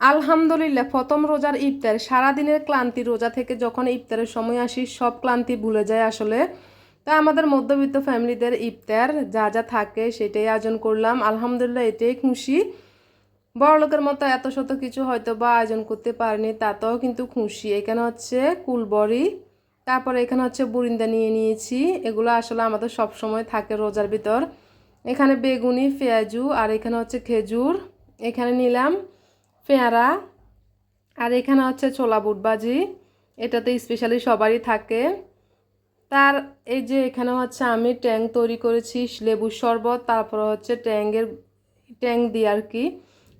আলহামদুলিল্লাহ, প্রথম রোজার ইফতার, সারাদিনের ক্লান্তি রোজা থেকে যখন ইফতারের সময় আসি, সব ক্লান্তি ভুলে যায় আসলে। তা আমাদের মধ্যবিত্ত ফ্যামিলিদের ইফতার যা যা থাকে সেটাই আয়োজন করলাম। আলহামদুলিল্লাহ, এটাই খুশি। বড়লোকের মতো এত শত কিছু হয়তো বা আয়োজন করতে পারিনি, তাতেও কিন্তু খুশি। এখানে হচ্ছে কুলবড়ি, তারপরে এখানে হচ্ছে বুরিন্দা নিয়ে নিয়েছি। এগুলো আসলে আমাদের সব সময় থাকে রোজার ভিতর। এখানে বেগুনি, পেঁয়াজু আর এখানে হচ্ছে খেজুর। এখানে নিলাম। পেয়ারা। আর এখানে হচ্ছে ছোলা বুট ভাজি। এটাতে স্পেশালি সবারই থাকে। তার এই যে এখানে হচ্ছে আমি ট্যাং তৈরি করেছি লেবুর শরবত, তারপর হচ্ছে ট্যাংয়ের, ট্যাং দিয়ে আর কি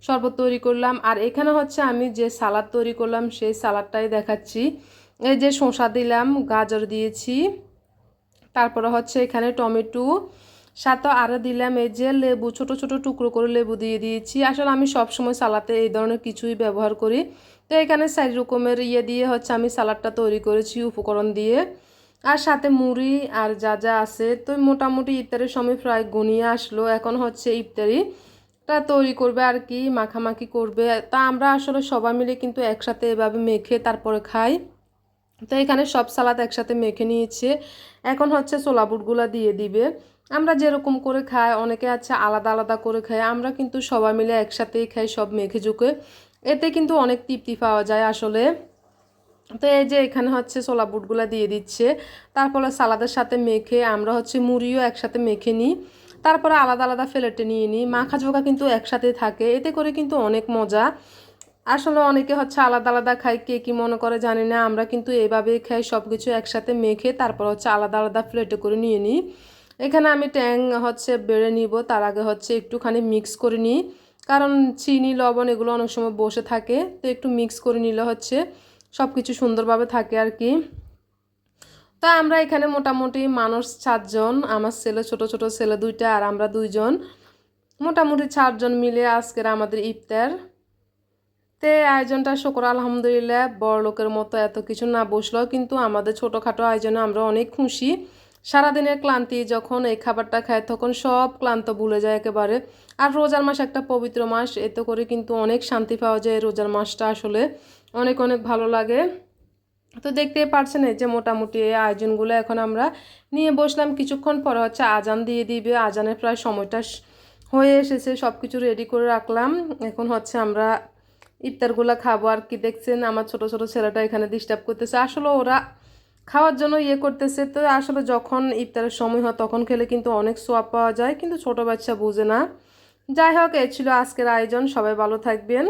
শরবত তৈরি করলাম। আর এখানে হচ্ছে আমি যে সালাদ তৈরি করলাম, সেই সালাদটাই দেখাচ্ছি। এই যে শসা দিলাম, গাজর দিয়েছি। তারপরে হচ্ছে এখানে টমেটো সাথে আরও দিলাম, এই যে লেবু, ছোট ছোট টুকরো করে লেবু দিয়ে দিয়েছি। আসলে আমি সব সময় সালাতে এই ধরনের কিছুই ব্যবহার করি। তো এখানে চারি রকমের ইয়ে দিয়ে হচ্ছে আমি সালাডটা তৈরি করেছি উপকরণ দিয়ে। আর সাথে মুড়ি আর যা যা আছে, তো মোটামুটি ইফতারের সময় প্রায় গুনিয়ে আসলো। এখন হচ্ছে ইফতারি টা তৈরি করবে আর কি, মাখামাখি করবে। তা আমরা আসলে সবাই মিলে কিন্তু একসাথে এভাবে মেখে তারপরে খাই। তো এখানে সব সালাদ একসাথে মেখে নিয়েছে। এখন হচ্ছে ছোলা বুটগুলো দিয়ে দিবে। আমরা যেরকম করে খাই, অনেকে আছে আলাদা আলাদা করে খাই আমরা কিন্তু সবাই মিলে একসাথেই খাই সব মেখে ঝুঁকে। এতে কিন্তু অনেক তৃপ্তি পাওয়া যায় আসলে। তো এই যে এখানে হচ্ছে ছোলা বুটগুলো দিয়ে দিচ্ছে, তারপরে সালাদের সাথে মেখে আমরা হচ্ছে মুড়িও একসাথে মেখে নিই, তারপরে আলাদা আলাদা ফেলেটে নিয়ে নিই, মাখা ঝোঁকা কিন্তু একসাথে থাকে, এতে করে কিন্তু অনেক মজা। আসলে অনেকে হচ্ছে আলাদা আলাদা খাই কে কী মনে করে জানি না, আমরা কিন্তু এভাবেই খাই সব কিছু একসাথে মেখে তারপর হচ্ছে আলাদা আলাদা প্লেটে করে নিয়ে নিই। এখানে আমি ট্যাং হচ্ছে বেড়ে নিব, তার আগে হচ্ছে একটুখানি মিক্স করে নিই। কারণ চিনি, লবণ এগুলো অনেক সময় বসে থাকে, তো একটু মিক্স করে নিলে হচ্ছে সব কিছু সুন্দরভাবে থাকে আর কি। তো আমরা এখানে মোটামুটি মানুষ চারজন আমার ছেলে, ছোট ছোট ছেলে দুইটা আর আমরা দুইজন। মোটামুটি চারজন মিলে আজকের আমাদের ইফতার। তে আয়োজনটা শুকর, আলহামদুলিল্লাহ বড় লোকের মতো এত কিছু না বসলেও কিন্তু আমাদের ছোটোখাটো আয়োজনে আমরা অনেক খুশি। সারাদিনের ক্লান্তি, যখন এই খাবারটা খায় তখন সব ক্লান্ত ভুলে যায় একেবারে। আর রোজার মাস একটা পবিত্র মাস, এতে করে কিন্তু অনেক শান্তি পাওয়া যায় রোজার মাসটা আসলে। অনেক অনেক ভালো লাগে। তো দেখতেই পারছেন এই যে মোটামুটি এই আয়োজনগুলো এখন আমরা নিয়ে বসলাম। কিছুক্ষণ পরে হচ্ছে আজান দিয়ে দিবে। আজানের প্রায় সময়টা হয়ে এসেছে। সব কিছু রেডি করে রাখলাম। এখন হচ্ছে আমরা ইফতারগুলো খাব। আর কি দেখছেন? আমার ছোট ছোট ছেলেটা এখানে ডিস্টার্ব করতেছে। আসলে ওরা খাওয়ার জন্য ইয়ে করতেছে। তো আসলে যখন ইফতারের সময় হয়, তখন খেলে কিন্তু অনেক সোয়াপ পাওয়া যায়, কিন্তু ছোট বাচ্চা বুঝে না। যাই হোক, এ ছিল আজকের আয়োজন, সবাই ভালো থাকবেন।